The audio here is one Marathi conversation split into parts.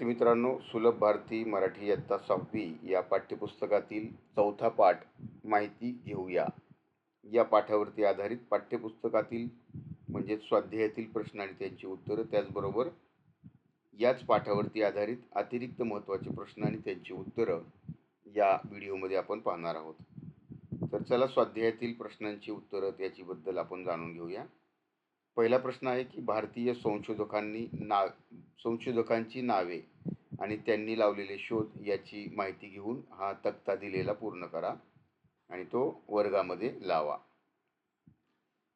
विद्यार्थी मित्रांनो सुलभ भारती मराठी इयत्ता सहावी या पाठ्यपुस्तकातील चौथा पाठ माहिती घेऊया. या पाठावरती आधारित पाठ्यपुस्तकातील म्हणजे स्वाध्यायातील प्रश्न आणि त्यांची उत्तरं त्याचबरोबर याच पाठावरती आधारित अतिरिक्त महत्त्वाचे प्रश्न आणि त्यांची उत्तरं या व्हिडिओमध्ये आपण पाहणार आहोत. तर चला स्वाध्यायातील प्रश्नांची उत्तरं त्याच्याबद्दल आपण जाणून घेऊया. पहिला प्रश्न आहे की भारतीय संशोधकांनी ना संशोधकांची नावे आणि त्यांनी लावलेले शोध याची माहिती घेऊन हा तक्ता दिलेला पूर्ण करा आणि तो वर्गामध्ये लावा.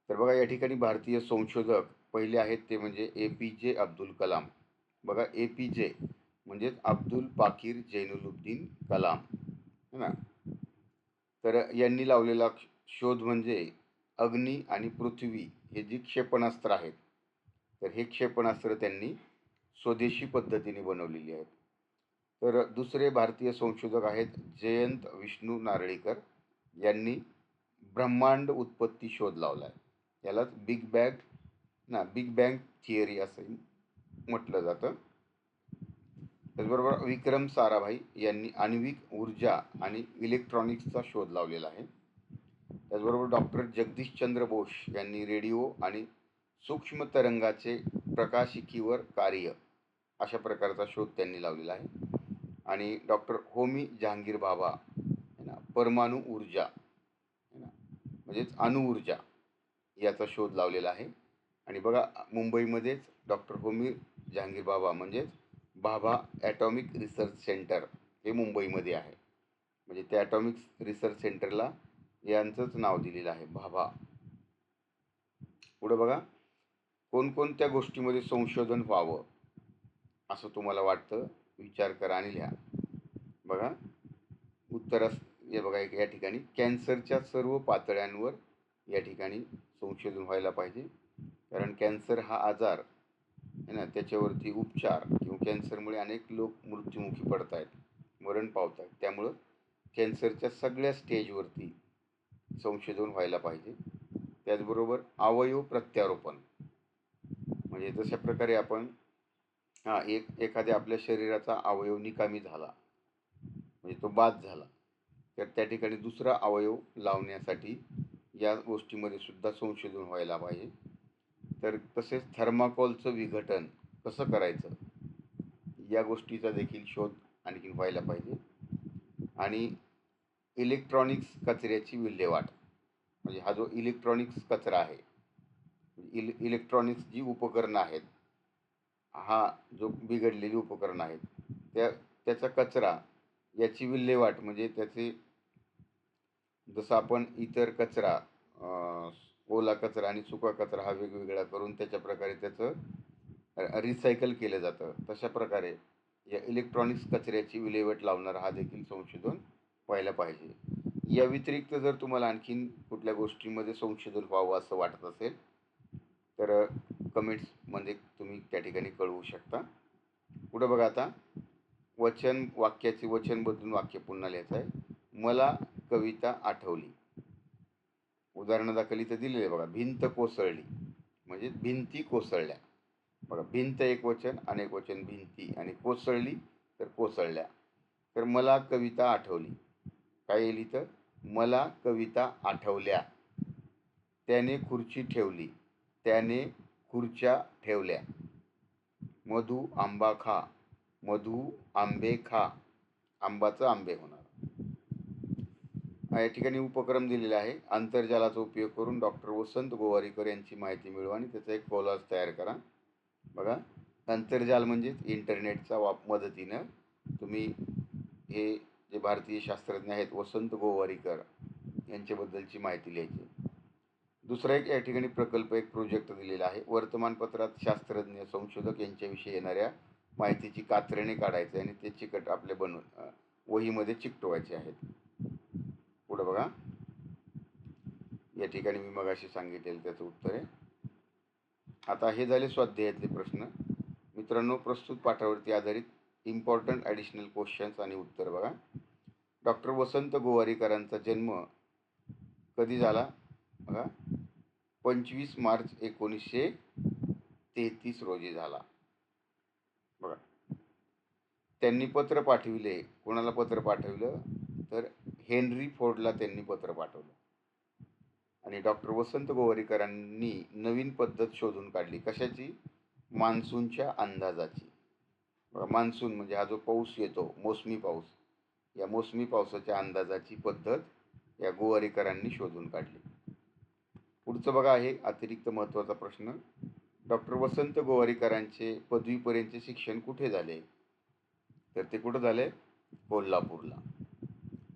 तर बघा या ठिकाणी भारतीय संशोधक पहिले आहेत ते म्हणजे ए पी जे अब्दुल कलाम. बघा ए पी जे म्हणजेच अब्दुल पाकीर जैनुलुद्दीन कलाम. है ना? तर यांनी लावलेला शोध म्हणजे अग्नी आणि पृथ्वी हे जी क्षेपणास्त्र आहेत तर हे क्षेपणास्त्र त्यांनी स्वदेशी पद्धतीने बनवलेली आहेत. तर दुसरे भारतीय संशोधक आहेत जयंत विष्णू नारळीकर यांनी ब्रह्मांड उत्पत्ती शोध लावला आहे यालाच बिग बॅग ना बिग बँग थिअरी असं म्हटलं जातं. त्याचबरोबर विक्रम साराभाई यांनी आण्विक ऊर्जा आणि इलेक्ट्रॉनिक्सचा शोध लावलेला आहे. त्याचबरोबर डॉक्टर जगदीशचंद्र बोस यांनी रेडिओ आणि सूक्ष्म तरंगाचे प्रकाशिकीवर कार्य अशा प्रकारचा शोध त्यांनी लावलेला आहे. आणि डॉक्टर होमी जहांगीर बाबा है ना परमाणु ऊर्जा है ना म्हणजेच अणुऊर्जा याचा शोध लावलेला आहे. आणि बघा मुंबईमध्येच डॉक्टर होमी जहांगीर बाबा म्हणजेच बाबा ॲटॉमिक रिसर्च सेंटर हे मुंबईमध्ये आहे. म्हणजे त्या ॲटॉमिक रिसर्च सेंटरला यांचंच नाव दिलेलं आहे भाभा पुढं बघा कोणकोणत्या गोष्टीमध्ये संशोधन व्हावं? असं तुम्हाला वाटतं विचार करा आणि लिहा. बघा उत्तर हे बघा या ठिकाणी कॅन्सरच्या सर्व पातळ्यांवर या ठिकाणी संशोधन व्हायला पाहिजे. कारण कॅन्सर हा आजार आहे ना त्याच्यावरती उपचार किंवा कॅन्सरमुळे अनेक लोक मृत्युमुखी पडत आहेत मरण पावत आहेत त्यामुळं कॅन्सरच्या सगळ्या स्टेजवरती संशोधन व्हायला पाहिजे. त्याचबरोबर अवयव प्रत्यारोपण. म्हणजे जशा प्रकारे आपण हा एक एखाद्या आपल्या शरीराचा अवयव निकामी झाला. म्हणजे तो बाद झाला. तर त्या ठिकाणी दुसरा अवयव लावण्यासाठी या गोष्टीमध्ये सुद्धा संशोधन व्हायला पाहिजे. तर तसेच थर्माकोलचं विघटन कसं करायचं? या गोष्टीचा देखील शोध आणखीन व्हायला पाहिजे. आणि इलेक्ट्रॉनिक्स कचऱ्याची विल्हेवाट. म्हणजे हा जो इलेक्ट्रॉनिक्स कचरा आहे इले इलेक्ट्रॉनिक्स जी उपकरणं आहेत हा जो बिघडलेली उपकरणं आहेत त्या त्याचा कचरा याची विल्हेवाट म्हणजे त्याचे जसं आपण इतर कचरा ओला कचरा आणि सुका कचरा हा वेगवेगळा करून त्याच्या प्रकारे त्याचं रिसायकल केलं जातं. तशा प्रकारे या इलेक्ट्रॉनिक्स कचऱ्याची विल्हेवाट लावणारा हा देखील संशोधन व्हायला पाहिजे. या व्यतिरिक्त जर तुम्हाला आणखीन कुठल्या गोष्टीमध्ये संशोधन व्हावं असं वाटत असेल तर कमेंट्समध्ये तुम्ही त्या ठिकाणी कळवू शकता. पुढं बघा आता वचन वाक्याचे वचन बदलून वाक्य पुन्हा लिहायचं आहे. मला कविता आठवली. उदाहरणादाखल इथं दिलेलं आहे बघा भिंत कोसळली. म्हणजे भिंती कोसळल्या. बघा भिंत एक वचन अनेक वचन भिंती आणि कोसळली तर कोसळल्या. तर मला कविता आठवली. काय येईल इथं मला कविता आठवल्या. त्याने खुर्ची ठेवली. त्याने खुर्च्या ठेवल्या. मधू आंबा खा मधू आंबे खा. आंबाचं आंबे होणार. या ठिकाणी उपक्रम दिलेला आहे. आंतरजालाचा उपयोग करून डॉक्टर वसंत गोवारीकर यांची माहिती मिळवा आणि त्याचा एक कॉलाज तयार करा. बघा आंतरजाल म्हणजेच इंटरनेटचा वाप मदतीनं तुम्ही हे जे भारतीय शास्त्रज्ञ आहेत वसंत गोवारीकर यांच्याबद्दलची माहिती लिहायची. दुसरा एक या ठिकाणी प्रकल्प एक प्रोजेक्ट दिलेला आहे. वर्तमानपत्रात शास्त्रज्ञ संशोधक यांच्याविषयी येणाऱ्या माहितीची कात्रणें काढायचे आणि ते चिकट आपले बनवून वहीमध्ये चिकटवायचे आहेत. पुढं बघा. या ठिकाणी मी मगाशी सांगितलेलं त्याचं उत्तर आहे. आता हे झाले स्वाध्यायातले प्रश्न. मित्रांनो प्रस्तुत पाठावरती आधारित इम्पॉर्टंट ॲडिशनल क्वेश्चन्स आणि उत्तर बघा. डॉक्टर वसंत गोवारीकरांचा जन्म कधी झाला? बघा. पंचवीस मार्च एकोणीसशे तेहतीस रोजी झाला. बघा. त्यांनी पत्र पाठविले. कोणाला पत्र पाठवलं? तर हेनरी फोर्डला त्यांनी पत्र पाठवलं. आणि डॉक्टर वसंत गोवारीकरांनी नवीन पद्धत शोधून काढली. कशाची? मान्सूनच्या अंदाजाची. मान्सून म्हणजे हा जो पाऊस येतो मोसमी पाऊस. या मोसमी पावसाच्या अंदाजाची पद्धत या गोवारीकरांनी शोधून काढली. पुढचं बघा आहे अतिरिक्त महत्त्वाचा प्रश्न. डॉक्टर वसंत गोवारीकरांचे पदवीपर्यंतचे शिक्षण कुठे झाले? तर ते कुठं झाले? कोल्हापूरला.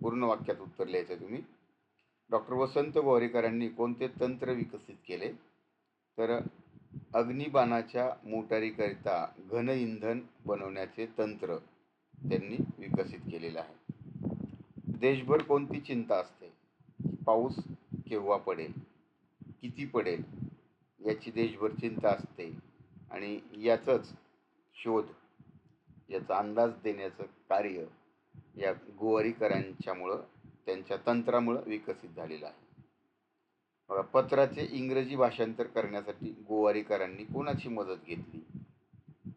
पूर्ण वाक्यात उत्तर लिहायचं तुम्ही. डॉक्टर वसंत गोवारीकरांनी कोणते तंत्र विकसित केले? तर अग्निबाणाच्या मोटारीकरिता घन इंधन बनवण्याचे तंत्र त्यांनी विकसित केलेलं आहे. देशभर कोणती चिंता असते? पाऊस केव्हा पडेल? किती पडेल याची देशभर चिंता असते आणि याचंच शोध याचा अंदाज देण्याचं कार्य या गोवारीकरांच्यामुळं त्यांच्या तंत्रामुळं विकसित झालेलं आहे. बघा पत्राचे इंग्रजी भाषांतर करण्यासाठी गोवारीकरांनी कोणाची मदत घेतली?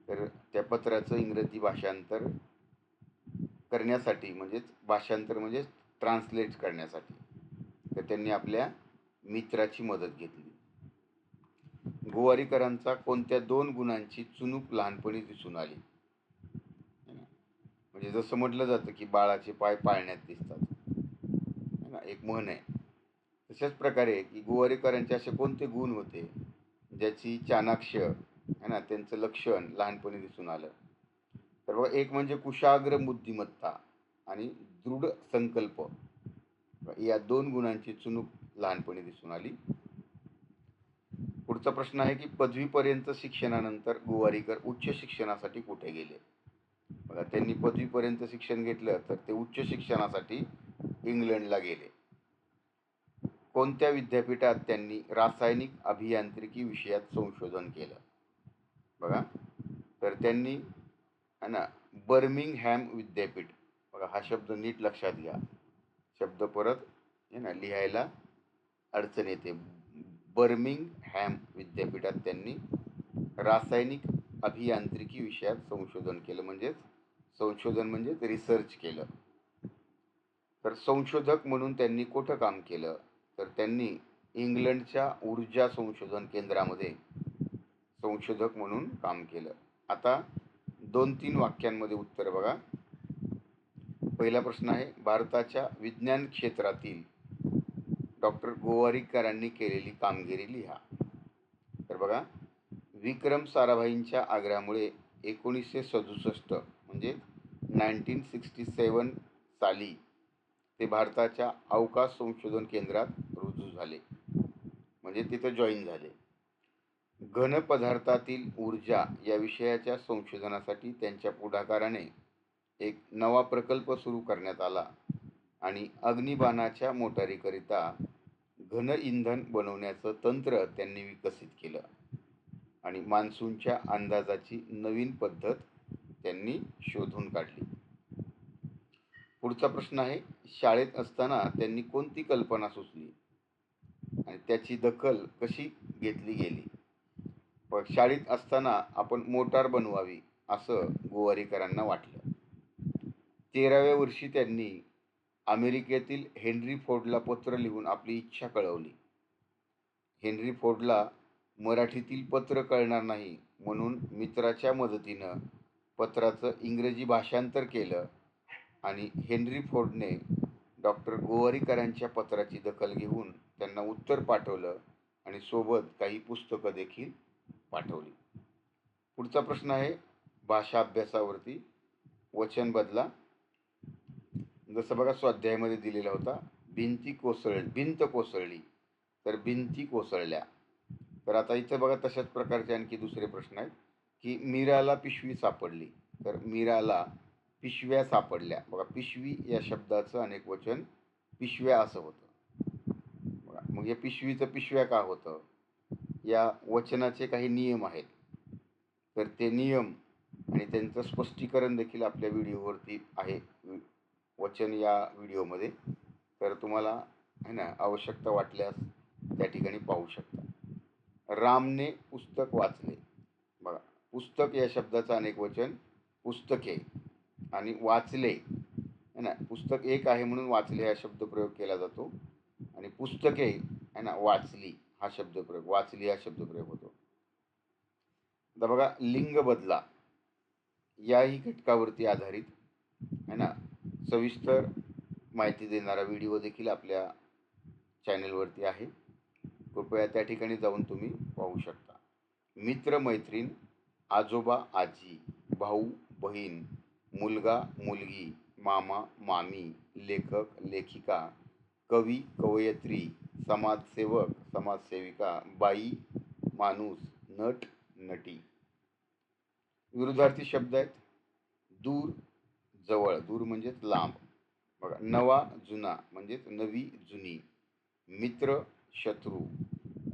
तर त्या पत्राचं इंग्रजी भाषांतर करण्यासाठी म्हणजेच भाषांतर म्हणजेच ट्रान्सलेट करण्यासाठी. तर त्यांनी आपल्या मित्राची मदत घेतली. गोवारीकरांचा कोणत्या दोन गुणांची चुनूक लहानपणी दिसून आली? म्हणजे जसं म्हटलं जातं की बाळाचे पाय पाळण्यात दिसतात. एक म्हण आहे. तशाच प्रकारे की गोवारीकरांचे असे कोणते गुण होते? ज्याची चाणाक्ष है ना त्यांचं लक्षण लहानपणी दिसून आलं. तर बघा एक म्हणजे कुशाग्र बुद्धिमत्ता आणि दृढ संकल्प. या दोन गुणांची चुनूक लहानपणी दिसून आली. पुढचा प्रश्न आहे की पदवीपर्यंत शिक्षणानंतर गोवारीकर उच्च शिक्षणासाठी कुठे गेले? बघा त्यांनी पदवीपर्यंत शिक्षण घेतलं तर ते उच्च शिक्षणासाठी इंग्लंडला गेले. कोणत्या विद्यापीठात त्यांनी रासायनिक अभियांत्रिकी विषयात संशोधन केलं? बघा तर त्यांनी है ना बर्मिंगहॅम विद्यापीठ बघा हा शब्द नीट लक्षात घ्या. शब्द परत आहे ना लिहायला अडचण येते. बर्मिंगहॅम विद्यापीठात त्यांनी रासायनिक अभियांत्रिकी विषयात संशोधन केलं म्हणजेच संशोधन म्हणजेच रिसर्च केलं. तर संशोधक म्हणून त्यांनी कुठं काम केलं? तर त्यांनी इंग्लंडच्या ऊर्जा संशोधन केंद्रामध्ये संशोधक म्हणून काम केलं. आता दोन तीन वाक्यांमध्ये उत्तर बघा. पहिला प्रश्न आहे भारताच्या विज्ञान क्षेत्रातील डॉक्टर गोवारीकरांनी केलेली कामगिरी लिहा. तर बघा विक्रम साराभाईंच्या आग्रहामुळे एकोणीसशे सदुसष्ट म्हणजे नाईन्टीन सिक्स्टी सेवन साली ते भारताच्या अवकाश संशोधन केंद्रात रुजू झाले. म्हणजे तिथं जॉईन झाले. घन पदार्थातील ऊर्जा या विषयाच्या संशोधनासाठी त्यांच्या पुढाकाराने एक नवा प्रकल्प सुरू करण्यात आला. आणि अग्निबाणाच्या मोटारीकरिता घन इंधन बनवण्याचं तंत्र त्यांनी विकसित केलं. आणि मान्सूनच्या अंदाजाची नवीन पद्धत त्यांनी शोधून काढली. पुढचा प्रश्न आहे शाळेत असताना त्यांनी कोणती कल्पना सुचली? आणि त्याची दखल कशी घेतली गेली? पण शाळेत असताना आपण मोटार बनवावी असं गोवारीकरांना वाटलं. तेराव्या वर्षी त्यांनी अमेरिकेतील हेनरी फोर्डला पत्र लिहून आपली इच्छा कळवली. हेनरी फोर्डला मराठीतील पत्र कळणार नाही म्हणून मित्राच्या मदतीनं पत्राचं इंग्रजी भाषांतर केलं आणि हेनरी फोर्डने डॉक्टर गोवारीकरांच्या पत्राची दखल घेऊन त्यांना उत्तर पाठवलं आणि सोबत काही पुस्तकं देखील पाठवली. पुढचा प्रश्न आहे भाषा अभ्यासावरती वचन बदला जसं बघा स्वाध्यायामध्ये दिलेला होता भिंती कोसळ भिंत कोसळली तर भिंती कोसळल्या. तर आता इथं बघा तशाच प्रकारचे आणखी दुसरे प्रश्न आहेत की मीराला पिशवी सापडली तर मीराला पिशव्या सापडल्या. बघा पिशवी या शब्दाचं अनेक वचन पिशव्या असं होतं. बघा मग या पिशवीचं पिशव्या का होतं? या वचनाचे काही नियम आहेत. तर ते नियम आणि त्यांचं स्पष्टीकरण देखील आपल्या व्हिडिओवरती आहे. वचन या व्हिडिओमध्ये. तर तुम्हाला आहे ना आवश्यकता वाटल्यास त्या ठिकाणी पाहू शकता. रामने पुस्तक वाचले. बघा पुस्तक या शब्दाचं अनेक वचन पुस्तके आणि वाचले. है ना पुस्तक एक आहे म्हणून वाचले हा शब्दप्रयोग केला जातो. आणि पुस्तके है ना वाचली हा शब्दप्रयोग वाचली हा शब्दप्रयोग होतो. आता बघा लिंग बदला. याही घटकावरती आधारित है ना सविस्तर माहिती देणारा व्हिडिओ देखील आपल्या चॅनलवरती आहे. कृपया त्या ठिकाणी जाऊन तुम्ही पाहू शकता. मित्र मैत्रीण आजोबा आजी भाऊ बहीण मुलगा मुलगी मामा मामी लेखक लेखिका कवी कवयित्री समाजसेवक समाजसेविका बाई माणूस नट नटी. विरुद्धार्थी शब्द आहेत. दूर जवळ दूर म्हणजेच लांब. बघा नवा जुना म्हणजेच नवी जुनी. मित्र शत्रू.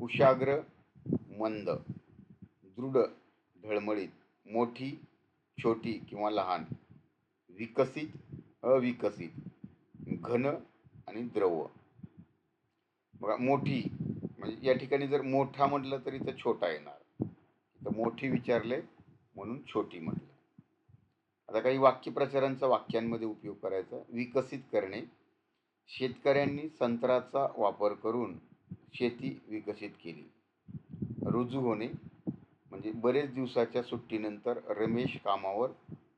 कुशाग्र मंद. दृढ ढळमळीत. मोठी छोटी किंवा लहान. विकसित अविकसित. घन आणि द्रव. बघा मोठी. म्हणजे या ठिकाणी जर मोठा म्हटलं तरी तर छोटा येणार. तर मोठी विचारले म्हणून छोटी म्हटलं. आता काही वाक्यप्रचारांचा वाक्यांमध्ये उपयोग करायचा विकसित करणे. शेतकऱ्यांनी संत्राचा वापर करून शेती विकसित केली. रुजू होणे म्हणजे बरेच दिवसाच्या सुट्टीनंतर रमेश कामावर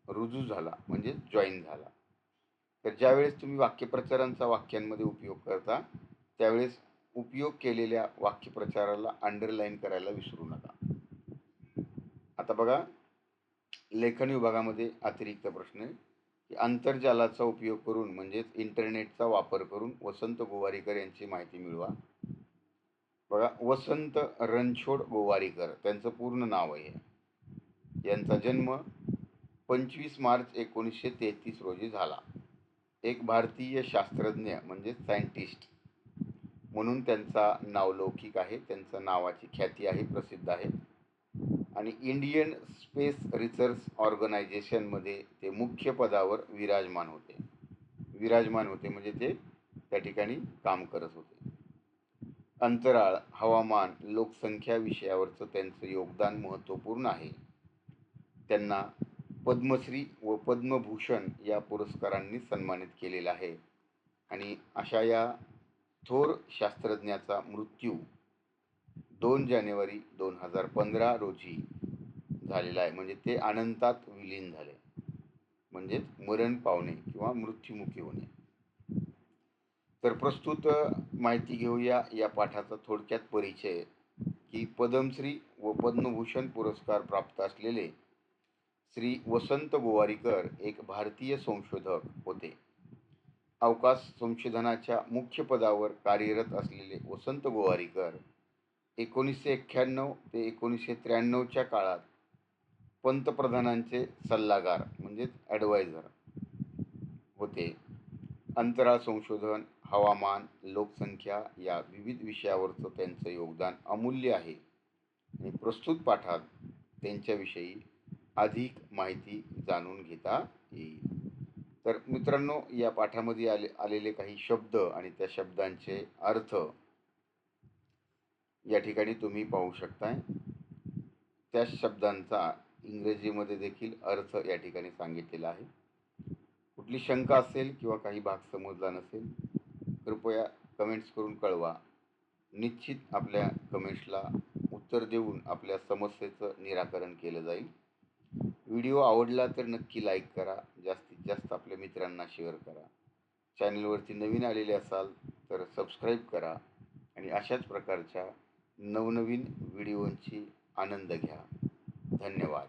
रुजू झाला म्हणजे जॉईन झाला. तर ज्यावेळेस तुम्ही वाक्यप्रचारांचा वाक्यांमध्ये उपयोग करता त्यावेळेस उपयोग केलेल्या वाक्यप्रचाराला अंडरलाईन करायला विसरू नका. आता बघा लेखन विभागामध्ये अतिरिक्त प्रश्न आहे की आंतरजालाचा उपयोग करून म्हणजेच इंटरनेटचा वापर करून वसंत गोवारीकर यांची माहिती मिळवा. बघा वसंत रणछोड गोवारीकर त्यांचं पूर्ण नाव आहे. यांचा जन्म पंचवीस मार्च एकोणीसशे तेहतीस रोजी झाला. एक भारतीय शास्त्रज्ञ म्हणजे सायंटिस्ट. म्हणून त्यांचा नावलौकिक आहे त्यांचं नावाची ख्याती आहे प्रसिद्ध आहे. आणि इंडियन स्पेस रिसर्च ऑर्गनायझेशनमध्ये ते मुख्य पदावर विराजमान होते. विराजमान होते म्हणजे ते त्या ठिकाणी काम करत होते. अंतराळ हवामान लोकसंख्या विषयावरचं त्यांचं योगदान महत्त्वपूर्ण आहे. त्यांना पद्मश्री व पद्मभूषण या पुरस्कारांनी सन्मानित केलेलं आहे. आणि अशा या थोर शास्त्रज्ञाचा मृत्यू दोन जानेवारी दोन हजार पंधरा रोजी झालेला आहे. म्हणजे ते अनंतात विलीन झाले. म्हणजेच मरण पावणे किंवा मृत्युमुखी होणे. तर प्रस्तुत माहिती घेऊया या पाठाचा थोडक्यात परिचय. की पद्मश्री व पद्मभूषण पुरस्कार प्राप्त असलेले श्री वसंत गोवारीकर एक भारतीय संशोधक होते. अवकाश संशोधनाच्या मुख्य पदावर कार्यरत असलेले वसंत गोवारीकर एकोणीसशे एक्क्याण्णव ते एकोणीसशे त्र्याण्णवच्या काळात पंतप्रधानांचे सल्लागार म्हणजेच ॲडवायझर होते. अंतराळ संशोधन हवामान लोकसंख्या या विविध विषयावरचं त्यांचं योगदान अमूल्य आहे. आणि प्रस्तुत पाठात त्यांच्याविषयी अधिक माहिती जाणून घेता येईल. तर मित्रांनो या पाठामध्ये आले आलेले काही शब्द आणि त्या शब्दांचे अर्थ या ठिकाणी तुम्ही पाहू शकताय. त्या शब्दांचा इंग्रजीमध्ये देखील अर्थ या ठिकाणी सांगितलेला आहे. कुठली शंका असेल किंवा काही भाग समजला नसेल कृपया कमेंट्स करून कळवा. निश्चित आपल्या कमेंट्सला उत्तर देऊन आपल्या समस्येचं निराकरण केलं जाईल. व्हिडिओ आवडला तर नक्की लाईक करा. जास्तीत जास्त आपल्या मित्रांना शेअर करा. चॅनलवरती नवीन आलेले असाल तर सबस्क्राईब करा. आणि अशाच प्रकारच्या नवनवीन व्हिडिओंची आनंद घ्या. धन्यवाद.